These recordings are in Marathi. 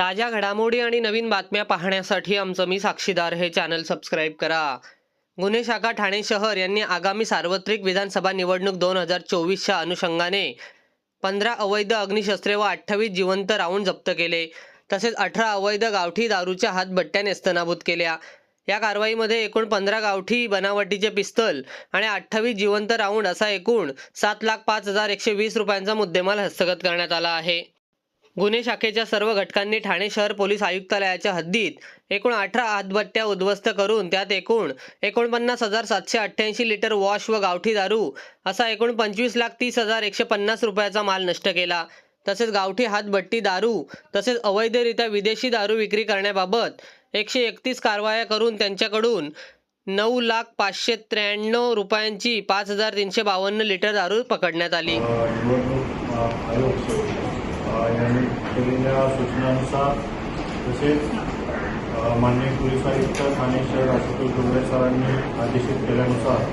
ताज्या घडामोडी आणि नवीन बातम्या पाहण्यासाठी आमचं मी साक्षीदार हे चॅनल सबस्क्राईब करा. गुन्हे शाखा ठाणे शहर यांनी आगामी सार्वत्रिक विधानसभा निवडणूक दोन हजार चोवीसच्या अनुषंगाने पंधरा अवैध अग्निशस्त्रे व अठ्ठावीस जिवंत राऊंड जप्त केले. तसेच अठरा अवैध गावठी दारूच्या हातबट्ट्याने नेस्तनाबूत केल्या. या कारवाईमध्ये एकूण पंधरा गावठी बनावटीचे पिस्तल आणि अठ्ठावीस जिवंत राऊंड असा एकूण सात लाख पाच हजार एकशे वीस रुपयांचा मुद्देमाल हस्तगत करण्यात आला आहे. गुन्हे शाखेच्या सर्व घटकांनी ठाणे शहर पोलीस आयुक्तालयाच्या हद्दीत एकूण अठरा आतबट्ट्या उद्ध्वस्त करून त्यात एकूण एकोणपन्नास हजार सातशे अठ्ठ्याऐंशी लिटर वॉश व गावठी दारू असा एकूण पंचवीस लाख तीस हजार एकशे पन्नास रुपयाचा माल नष्ट केला. तसेच गावठी हातभट्टी दारू तसेच अवैधरित्या विदेशी दारू विक्री करण्याबाबत एकशे एकतीस कारवाया करून त्यांच्याकडून नऊ लाख पाचशे त्र्याण्णव रुपयांची पाच हजार तीनशे बावन्न लिटर दारू पकडण्यात आली. यांनी केलेल्या सूचनांनुसार तसेच अ, माननीय पोलीस आयुक्त ठाणे शहर आशुतोष डोंगरे सरांनी आदेशित केल्यानुसार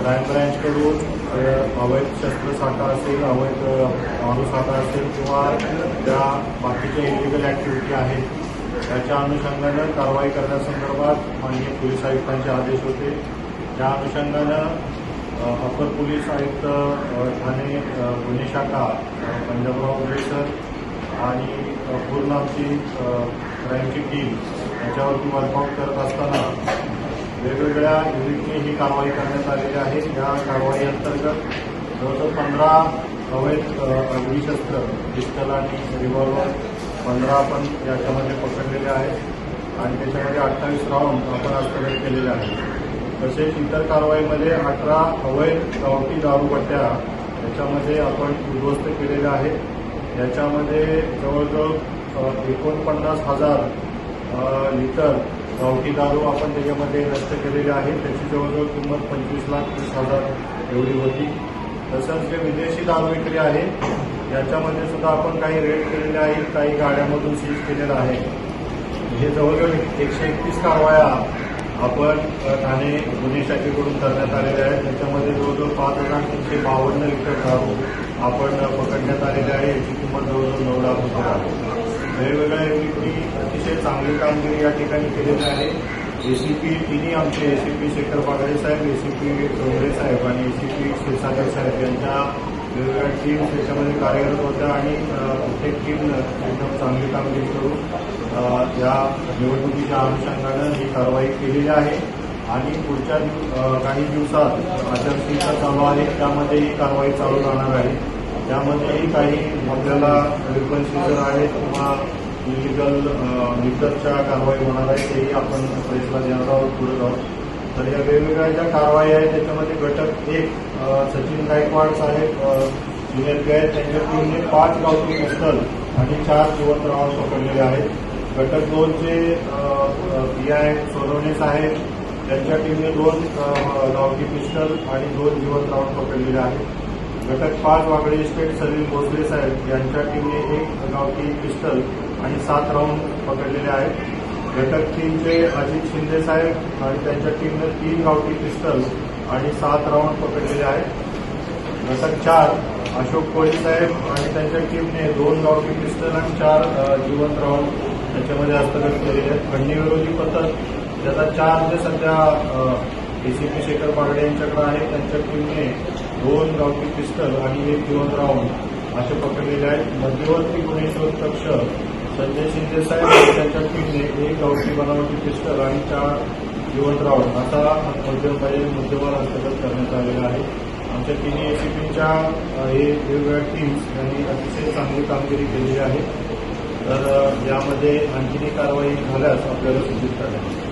क्राईम ब्रँचकडून अवैध शस्त्रसाठा असेल अवैध मालूसाठा असेल किंवा त्या बाकीच्या इलिगल ॲक्टिव्हिटी आहेत त्याच्या अनुषंगानं कारवाई करण्यासंदर्भात माननीय पोलीस आयुक्तांचे आदेश होते. त्या अनुषंगानं अपर पोलीस आयुक्त ठाणे गुन्हे शाखा पंजाबराव उगले सर आणि पूर्ण आमची क्राईमची टीम याच्यावरती वर्कआउट करत असताना वेगवेगळ्या युनिटने ही कारवाई करण्यात आलेली आहे. या कारवाई अंतर्गत जवळजवळ पंधरा अवैध अग्निशस्त्र पिस्टल आणि रिव्हॉल्वर पंधरा आपण याच्यामध्ये पकडलेले आहेत. आणि त्याच्यामध्ये अठ्ठावीस राऊंड आपण हस्तगत केलेले आहेत. तसेच इतर कारवाईमध्ये अठरा अवैध गावठी दारूपट्ट्या याच्यामध्ये आपण उद्ध्वस्त केलेल्या आहेत. याच्यामध्ये जवळजवळ एकोणपन्नास हजार लिटर गावठी दारू आपण त्याच्यामध्ये नष्ट केलेली आहे त्याची जवळजवळ किंमत पंचवीस लाख तीस हजार एवढी होती. तसंच जे विदेशी दारू विक्री आहे याच्यामध्ये सुद्धा आपण काही रेट केलेले आहेत काही गाड्यामधून सीज केलेलं आहे. हे जवळजवळ एकशे एकतीस कारवाया आपण ठाणे गुन्हे शाखेकडून करण्यात आलेले आहेत. त्याच्यामध्ये जवळजवळ पाच हजार तीनशे बावन्न लिटर दारू आपण पकडण्यात आलेले आहे. याची किंमत जवळजवळ नऊ लाख रुपये आहे. वेगवेगळ्या युनिटनी अतिशय चांगली कामगिरी या ठिकाणी केलेली आहे. एसीपी तिन्ही आमचे एसीपी शेखर बागडे साहेब एसीपी डोंगरे साहेब आणि एसीपी क्षीरसागर साहेब यांच्या वेगवेगळ्या टीम्स याच्यामध्ये कार्यरत होत्या आणि प्रत्येक टीमनं एकदम चांगली कामगिरी करून या निवडणुकीच्या अनुषंगानं ही कारवाई केलेली आहे. आणि पुढच्या काही दिवसात आचारसंहिता चालू आहे त्यामध्ये ही कारवाई चालू राहणार आहे. त्यामध्येही काही आपल्याला वेपन सीझर आहेत किंवा इलिगल लिटरच्या कारवाई होणार आहे तेही आपण प्रेसला देणार आहोत पुढे जाऊन. तर या वेगवेगळ्या ज्या कारवाई आहेत त्याच्यामध्ये घटक एक सचिन गायकवाड साहेब अ, त्यांच्या टीमने पाच गावठी पिस्टल आणि चार जिवंत रावण पकडलेले आहेत. घटक दोनचे पी आय सोनवणे आहेत त्यांच्या टीमने दोन अ, गावठी पिस्टल आणि दोन जिवंत राऊंड पकडलेले आहेत. घटक पाच वागळे इस्टेट सलील भोसले साहेब यांच्या टीमने एक गावठी पिस्टल आणि सात राऊंड पकडलेले आहेत. घटक तीनचे अजित शिंदे साहेब आणि त्यांच्या टीमने तीन गावठी पिस्टल आणि सात राऊंड पकडलेले आहेत. घटक चार अशोक कोळी साहेब आणि त्यांच्या टीमने दोन गावठी पिस्टल आणि चार जिवंत राऊंड त्याच्यामध्ये हस्तगत केलेले आहेत. खंडीविरोधी पथक त्याचा चार जे सध्या एसीपी शेखर बागडे यांच्याकडे आहे त्यांच्या टीमने दोन गावठी पिस्टल आणि एक जिवंत राऊंड असे पकडलेले आहेत. मध्यवर्ती गुन्हे शोध कक्ष संजय शिंदे साहेब त्यांच्या टीमने एक गावठी बनावटी पिस्टल आणि चार जिवंत राऊंड असा मध्यम मुद्देमाल हस्तगत करण्यात आलेला आहे. आमच्या तिन्ही एसीपीच्या हे वेगवेगळ्या टीम्स यांनी अतिशय चांगली कामगिरी केलेली आहे. तर यामध्ये आणखीनही कारवाई झाल्यास आपल्याला सूचित करण्यात